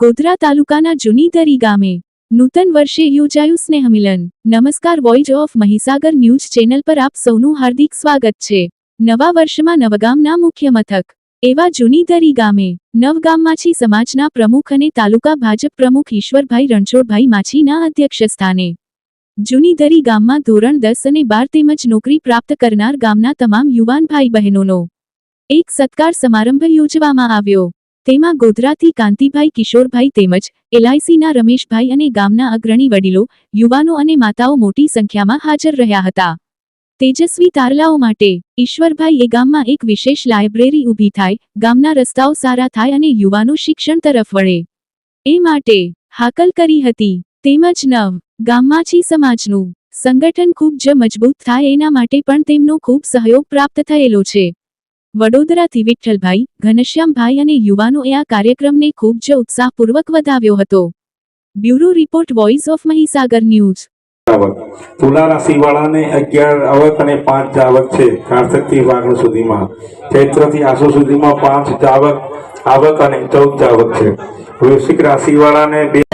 ગોધરા તાલુકાના જૂનીધરી ગામે નૂતન વર્ષે યોજાયું સ્નેહમિલન. નમસ્કાર voice of Mahisagar news channel પર આપ સૌનું હાર્દિક સ્વાગત છે. નવા વર્ષમાં નવગામના મુખ્ય મથક. એવા જૂનીધરી ગામે નવગામમાછી સમાજના પ્રમુખ અને તાલુકા ભાજપ પ્રમુખ ઈશ્વરભાઈ રણછોડભાઈ માછીના અધ્યક્ષસ્થાને જૂનીધરી ગામમાં ધોરણ દસ અને બાર તેમજ નોકરી પ્રાપ્ત કરનાર ગામના તમામ યુવાન ભાઈ બહેનોનો એક સત્કાર સમારંભ યોજવામાં આવ્યો. તેમાં ગોધરાથી કાંતિભાઈ, કિશોરભાઈ તેમજ એલઆઈસીના રમેશભાઈ અને ગામના અગ્રણી વડીલો, યુવાનો અને માતાઓ મોટી સંખ્યામાં હાજર રહ્યા હતા. તેજસ્વી તારલાઓ માટે ઈશ્વરભાઈ એ ગામમાં એક વિશેષ લાયબ્રેરી ઊભી થાય, ગામના રસ્તાઓ સારા થાય અને યુવાનો શિક્ષણ તરફ વળે. એ માટે હાકલ કરી હતી. તેમજ નવ, ગામમાંથી સમાજનું સંગઠન ખૂબ જ મજબૂત થાય એના માટે પણ તેમનો ખૂબ સહયોગ પ્રાપ્ત થયેલો છે. વડોદરાથી વિઠ્ઠલભાઈ ઘનશ્યામભાઈ અને યુવાનોએ આ કાર્યક્રમને ખૂબ જ ઉત્સાહપૂર્વક વધાવ્યો હતો. Bureau report voice of Mahisagar news તુલા રાશિવાળાને અગિયાર આવક અને પાંચ જાવક છે કારતકથી વાગણ સુધીમાં. ચૈત્રથી આસો સુધીમાં પાંચ જાવક, આવક અને ચૌદ જાવક છે. વૃશ્ચિક રાશિવાળાને બે